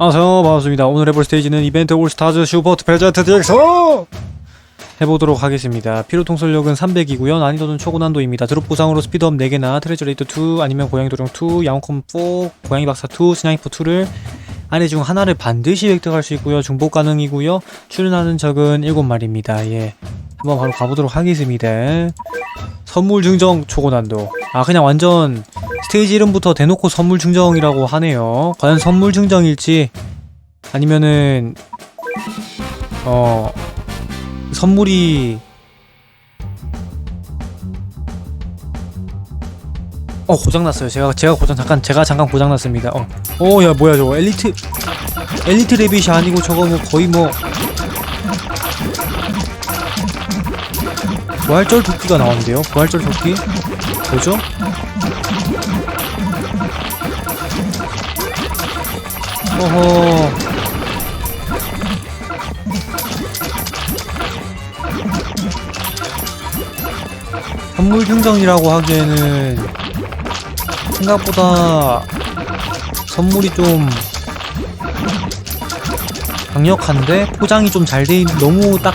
안녕하세요. 반갑습니다. 오늘 해볼 스테이지는 이벤트 올스타즈 슈퍼트 페자트 DX 해보도록 하겠습니다. 피로 통솔력은 300이고요. 난이도는 초고난도입니다. 드롭 보상으로 스피드업 4개나 트레저레이터 2 아니면 고양이 도령 2 양호컴 4 고양이 박사 2 스나이퍼 2를 안에 중 하나를 반드시 획득할 수 있고요. 중복 가능이고요. 출연하는 적은 7마리입니다. 예. 한번 바로 가보도록 하겠습니다. 선물 증정 초고 난도. 아 그냥 완전 스테이지 이름부터 대놓고 선물 증정이라고 하네요. 과연 선물 증정일지 아니면은 어 선물이 어 고장 났어요. 제가 제가 고장 잠깐 제가 잠깐 고장 났습니다. 어. 어야 뭐야 저거 엘리트 엘리트 레빗이 아니고 저거 뭐 거의 뭐 부활절 도끼가 나오는데요. 부활절 도끼 뭐죠? 어허. 선물 증정이라고 하기에는 생각보다 선물이 좀 강력한데 포장이 좀 잘돼있 너무 딱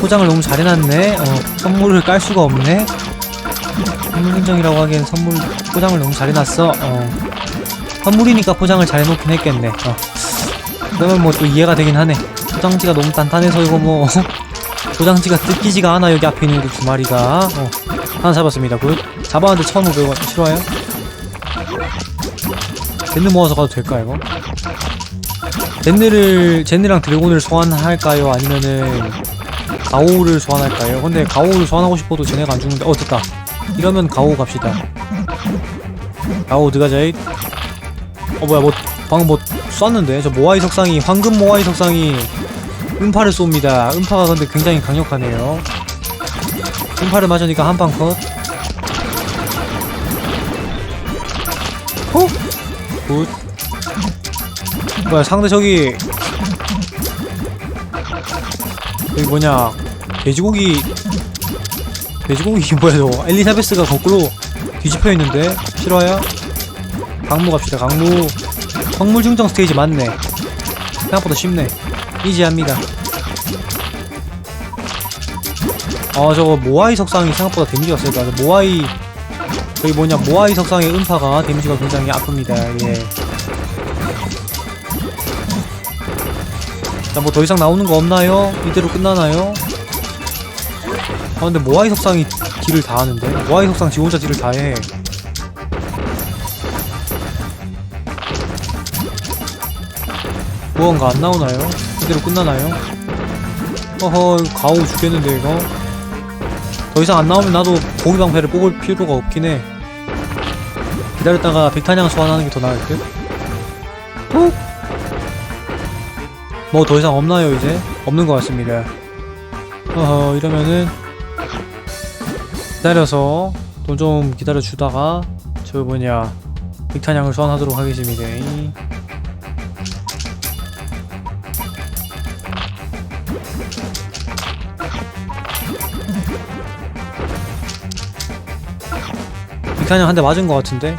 포장을 너무 잘 해놨네 어 선물을 깔 수가 없네 선물 증정이라고 하기엔 선물 포장을 너무 잘 해놨어 어 선물이니까 포장을 잘 해놓긴 했겠네. 어. 그러면 뭐 또 이해가 되긴 하네. 포장지가 너무 단단해서 이거 뭐 포장지가 뜯기지가 않아 여기 앞에 있는 그두 마리가. 어. 하나 잡았습니다. 굿. 잡았는데 1,500원 싫어요? 젠느 모아서 가도 될까 이거? 젠느를 젠느랑 드래곤을 소환할까요? 아니면은 가오를 소환할까요? 근데 가오를 소환하고 싶어도 쟤네가 안 죽는데 어 됐다. 이러면 가오 갑시다. 가오 드가자잇. 어 뭐야 뭐 방금 뭐 쐈는데 저 모아이 석상이 황금 모아이 석상이 음파를 쏩니다 음파가 근데 굉장히 강력하네요 음파를 맞으니까 한방 컷 호! 굿. 뭐야 상대 저기. 여기 뭐냐. 돼지고기. 돼지고기 뭐야 저거? 엘리사베스가 거꾸로 뒤집혀 있는데? 실화야? 강무 갑시다 강무. 성물 증정 스테이지 맞네. 생각보다 쉽네. 이지합니다. 아 저거 모아이 석상이 생각보다 데미지가 세다. 모아이 저기 뭐냐 모아이 석상의 음파가 데미지가 굉장히 아픕니다 예. 자뭐 더 이상 나오는 거 없나요? 이대로 끝나나요? 아 근데 모아이 석상이 딜을 다 하는데 모아이 석상 지 혼자 딜을 다해 무언가 안 나오나요? 이대로 끝나나요? 어허 가오 죽겠는데 이거 더 이상 안 나오면 나도 고기 방패를 뽑을 필요가 없긴 해 기다렸다가 백탄양 소환하는 게 더 나을 듯? 뭐더 이상 없나요 이제? 없는 것 같습니다 어허 이러면은 기다려서 돈 좀 기다려 주다가 저 뭐냐 백탄양을 소환하도록 하겠습니다 빅탄형 한대 맞은 것 같은데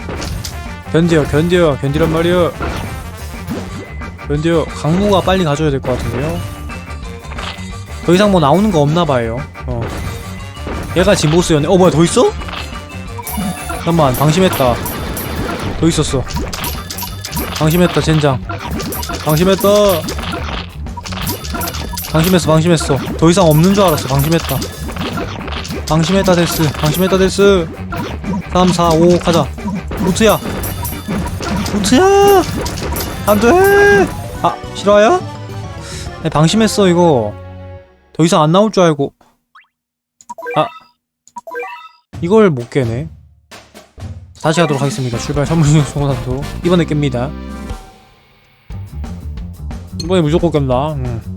견뎌요 견뎌요 견디란 말이요. 견뎌요. 강무가 빨리 가져야 될 것 같은데요. 더 이상 뭐 나오는 거 없나 봐요. 어. 얘가 지금 보스였네. 어 뭐야 더 있어? 잠깐만 방심했다. 더 있었어. 방심했다 젠장. 방심했다. 방심했어 방심했어. 더 이상 없는 줄 알았어. 방심했다. 방심했다 데스. 방심했다 데스. 3, 4, 5 가자. 루트야 루트야 안 돼. 아 실화야? 네, 방심했어 이거. 더 이상 안 나올 줄 알고. 아. 이걸 못 깨네. 다시 하도록 하겠습니다. 출발. 선물 중 소원한도. 이번에 깹니다. 이번에 무조건 깬다 음.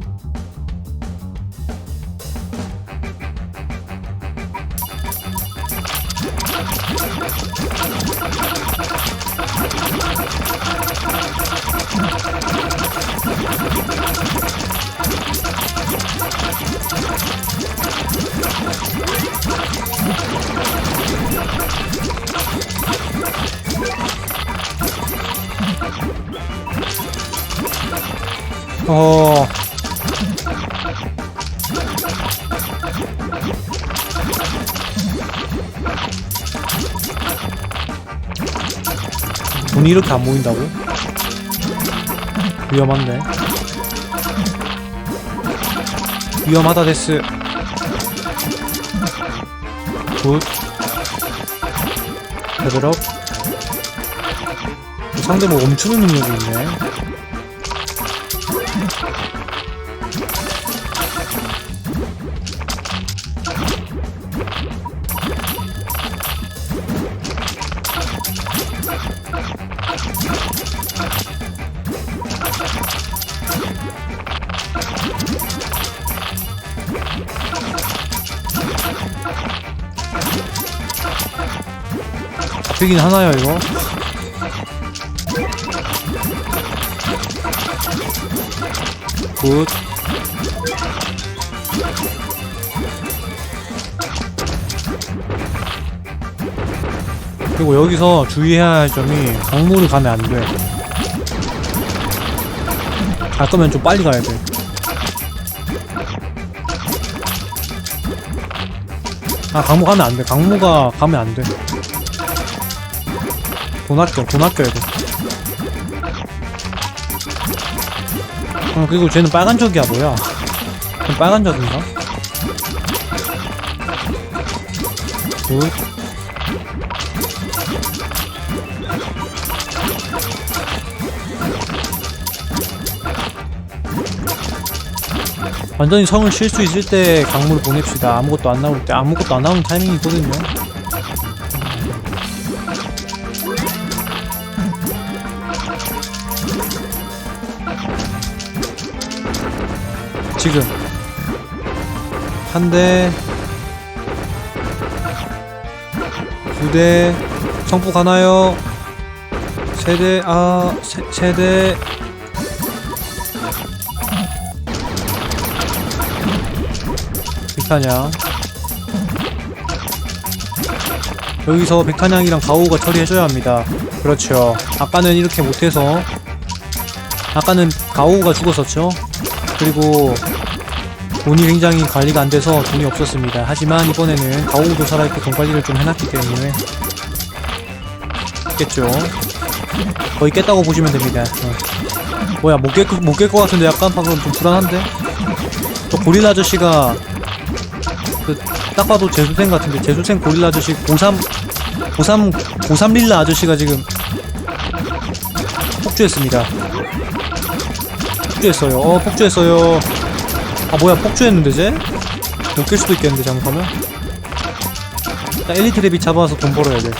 어. 돈이 이렇게 안 모인다고? 위험한데. 위험하다 데스. 굿. 레벨업. 상대 뭐 멈추는 능력이 있네. 잡히긴 하나요 이거? 굿 그리고 여기서 주의해야 할 점이 강물을 가면 안돼 갈 거면 좀 빨리 가야 돼 아, 강무 가면 안 돼. 강무가 가면 안 돼. 아껴야 돼. 어, 그리고 쟤는 빨간 적이야, 뭐야. 쟤 빨간 적인가? 굿. 완전히 성을 쉴 수 있을 때 강물을 보냅시다. 아무것도 안 나올 때 아무것도 안 나오는 타이밍이 있거든요. 지금. 한 대, 두 대, 성폭 하나요? 세 대, 아, 세, 세 대, 백탄양. 여기서 백탄양이랑 가오가 처리해줘야 합니다. 그렇죠. 아까는 이렇게 못해서. 아까는 가오가 죽었었죠 그리고 돈이 굉장히 관리가 안 돼서 돈이 없었습니다 하지만 이번에는 가오도 살아있고 돈 관리를 좀 해놨기 때문에 깼죠 거의 깼다고 보시면 됩니다 어. 뭐야 못깰 것 같은데 약간 방금 좀 불안한데 저 고릴라 아저씨가 그 딱 봐도 재수생 같은데 재수생 고릴라 아저씨 고3 고3 고3 릴라 아저씨가 지금 폭주했습니다. 폭주했어요. 어 폭주했어요. 아 뭐야 폭주했는데 쟤? 못깰 수도 있겠는데 잘못하면. 일단 엘리트 레비 잡아서 돈 벌어야 돼.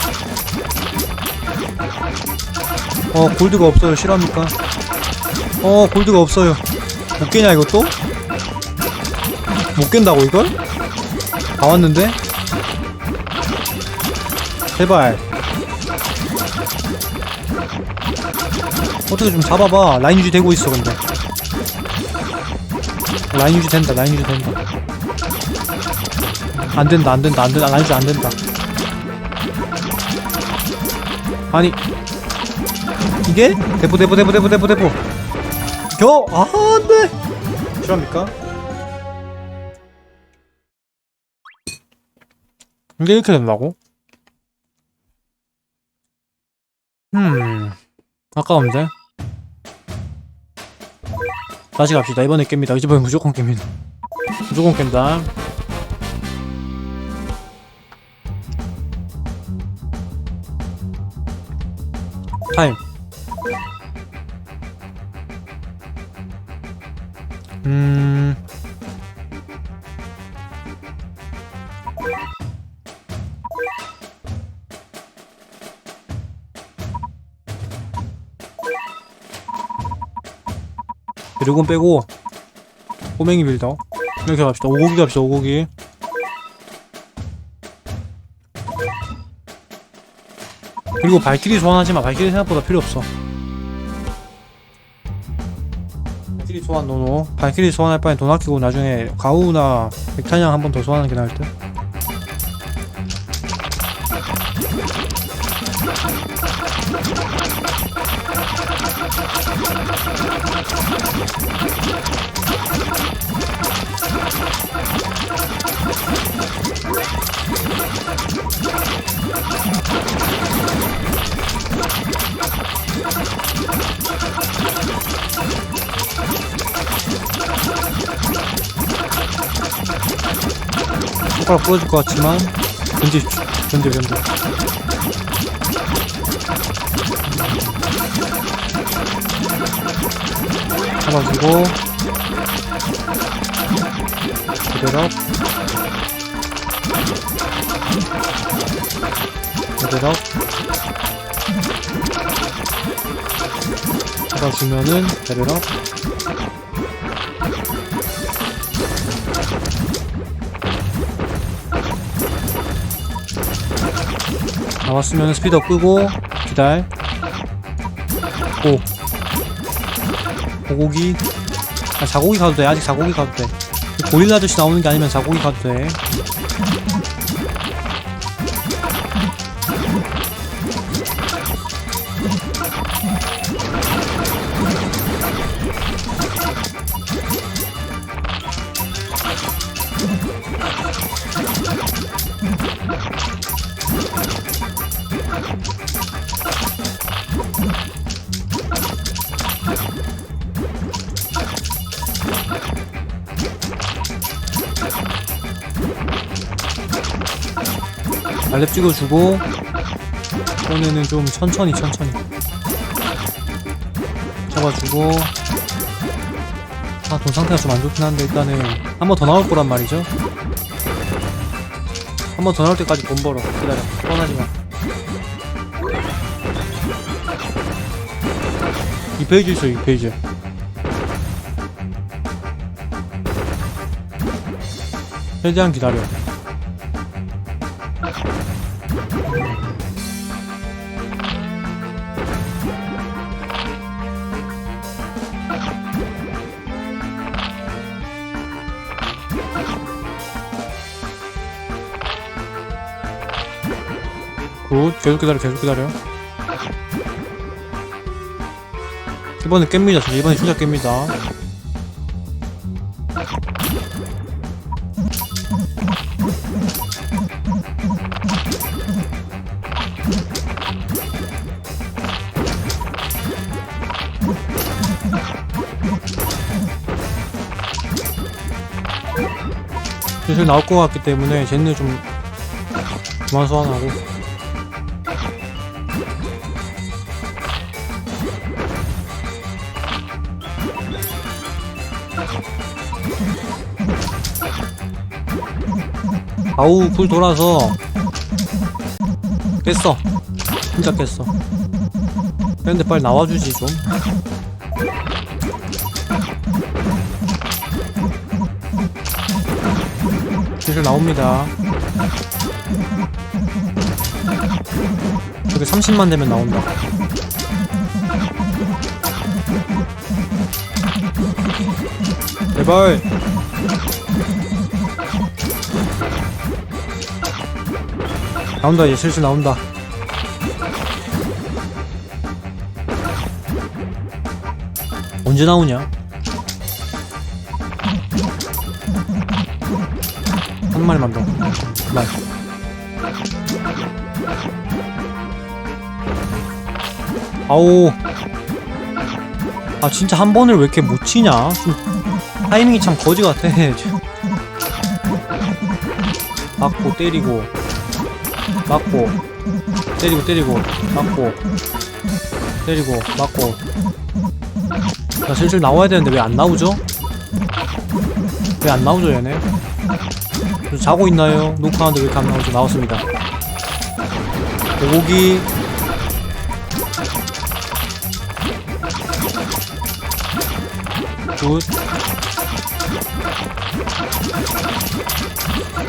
어 골드가 없어요. 실합니까? 어 골드가 없어요. 못 깨냐 이것도? 못 깬다고 이걸? 다 왔는데? 제발 어떻게 좀 잡아봐 라인 유지 되고 있어 근데 라인 유지 된다 라인 유지 된다 안 된다 안 된다 안 된다 라인 유지 안 된다 아니 이게? 대포 대포 대포 대포 대포 대포 겨! 아 안돼 실합니까? 이게 이렇게 된다고? 음 아까운데 다시 갑시다. 이번에 깹니다. 이번에 무조건 깹니다. 무조건 깬다. 타임. 음 드래곤 빼고 꼬맹이 빌더. 이렇게 갑시다. 오고기 갑시다 오고기. 그리고 발키리 소환하지마. 발키리 생각보다 필요 없어. 발키리 소환 노노. 발키리 소환할 바엔 돈 아끼고 나중에 가우나 백탄양 한 번 더 소환하는 게 나을 듯 손가락 부러질 것 같지만 견디십시오 견뎌 견뎌 잡아주고. 그대로. 그대로. 잡아주면은 그대로 나왔으면 스피더 끄고 기다려. 오 고고기. 아 자고기 가도 돼. 아직 자고기 가도 돼. 고릴라 아저씨 나오는 게 아니면 자고기 가도 돼 알렙 찍어주고 이번에는 좀 천천히 천천히. 잡아주고. 아 돈 상태가 좀 안 좋긴 한데 일단은 한 번 더 나올 거란 말이죠. 한 번 더 나올 때까지 돈 벌어. 기다려. 뻔하지마. 2페이지 있어 2페이지. 최대한 기다려 굿 계속 기다려 계속 기다려. 이번에 깹니다 진짜. 이번에 진짜 깹니다. 슬슬 나올 것 같기 때문에 쟤네 좀 그만 소환하고 아우 불 돌아서. 깼어. 진짜 깼어. 깼는데 빨리 나와주지 좀. 슬슬 나옵니다. 저게 30만 되면 나온다. 제발 나온다 이제 슬슬 나온다. 언제 나오냐? 한 마리만 더. 그만 아오. 아 진짜 한 번을 왜 이렇게 못 치냐? 좀 타이밍이 참 거지 같아 맞고 때리고 맞고 때리고 때리고 맞고 때리고 맞고 자 슬슬 나와야 되는데 왜 안 나오죠? 왜 안 나오죠 얘네? 저 자고 있나요? 녹화하는데 왜 이렇게 안 나오죠? 나왔습니다 고기 굿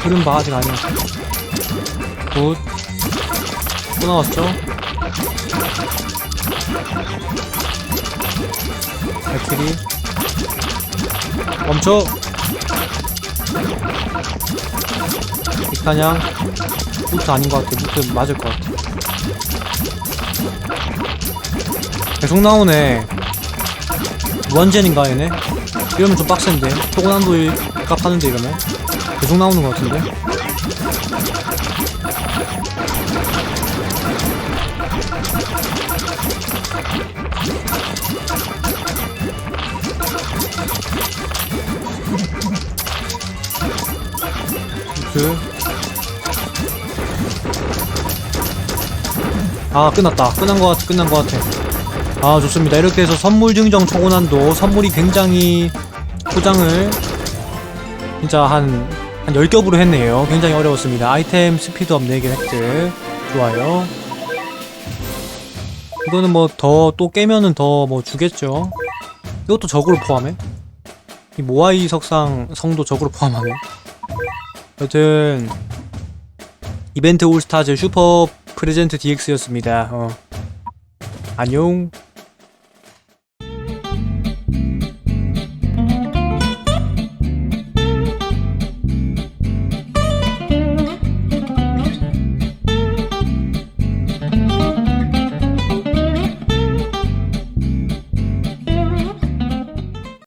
흐름 봐 아직 아니야 굿. 또 나왔죠? 발키리. 멈춰! 빅사냥. 무트 아닌 것 같아. 무트 맞을 것 같아. 계속 나오네. 무한젠인가, 얘네? 이러면 좀 빡센데. 초고난도 값 하는데, 이러면. 계속 나오는 것 같은데. 나이스. 아 끝났다. 끝난 것 같아 끝난 것 같아. 아 좋습니다. 이렇게 해서 선물 증정 초고난도 선물이 굉장히 포장을 진짜 한, 한 10겹으로 했네요. 굉장히 어려웠습니다. 아이템 스피드업 4개 획득. 좋아요. 이거는 뭐 더 또 깨면은 더 뭐 주겠죠? 이것도 적으로 포함해? 이 모아이 석상 성도 적으로 포함하네. 여튼 이벤트 올스타즈 슈퍼 프레젠트 DX였습니다 어. 안녕